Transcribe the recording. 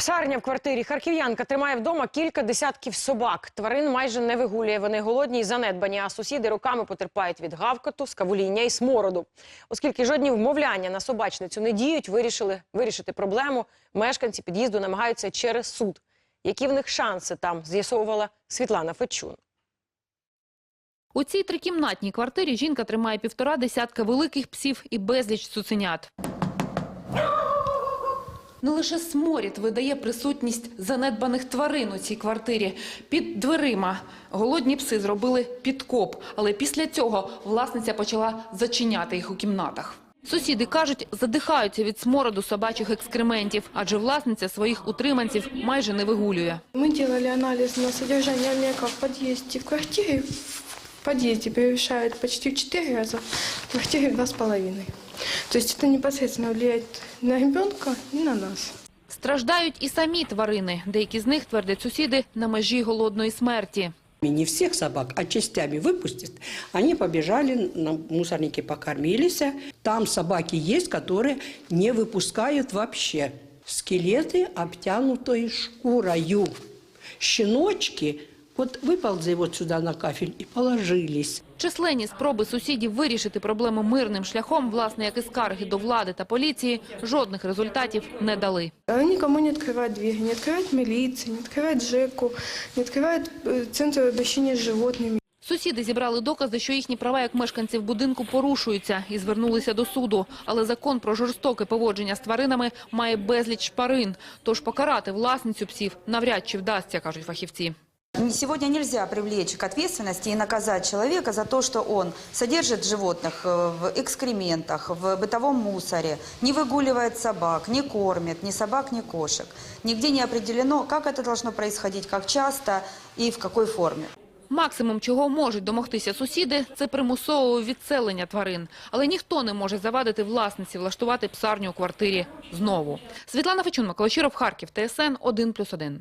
Псарня в квартирі. Харків'янка тримає вдома кілька десятків собак. Тварин майже не вигулює. Вони голодні й занедбані, а сусіди роками потерпають від гавкоту, скавуління і смороду. Оскільки жодні вмовляння на собачницю не діють, вирішили вирішити проблему. Мешканці під'їзду намагаються через суд. Які в них шанси там, з'ясовувала Світлана Фечун. У цій трикімнатній квартирі жінка тримає півтора десятка великих псів і безліч цуценят. Не лише сморід видає присутність занедбаних тварин у цій квартирі. Під дверима голодні пси зробили підкоп, але після цього власниця почала зачиняти їх у кімнатах. Сусіди кажуть, задихаються від смороду собачих екскрементів, адже власниця своїх утриманців майже не вигулює. Мы делали анализ на содержание аммиака в подъезде. В квартире в подъезде превышает почти в 4 раза, в квартире в 2,5. То есть это непосредственно влияет на ребенка и на нас. Страждають і самі тварини. Деякі з них, твердять сусіди, на межі голодної смерті. Не всех собак, а частями выпустят. Они побежали, на мусорнике покормились. Там собаки есть, которые не выпускают вообще. Скелеты, обтянутые шкурою. Щеночки вот выползли вот сюда на кафель и положились. Численні спроби сусідів вирішити проблему мирним шляхом, власне, як і скарги до влади та поліції, жодних результатів не дали. Они никому не открывают двери, не открывают милиции, не открывают ЖЭКу, не открывают э, центр обращения с животными. Сусіди зібрали докази, що їхні права як мешканців будинку порушуються і звернулися до суду. Але закон про жорстоке поводження з тваринами має безліч шпарин. Тож покарати власницю псів навряд чи вдасться, кажуть фахівці. Сегодня нельзя привлечь к ответственности и наказать человека за то, что он содержит животных э, в экскрементах, в бытовом мусоре, не выгуливает собак, не кормит ни собак, ни кошек. Нигде не определено, как это должно происходить, как часто и в какой форме. Максимум, чого можуть домогтися сусіди, це примусове відселення тварин. Але ніхто не може завадити власниці влаштувати псарню у квартирі знову. Світлана Фечун, Микола Щиров, Харків, ТСН 1+,1.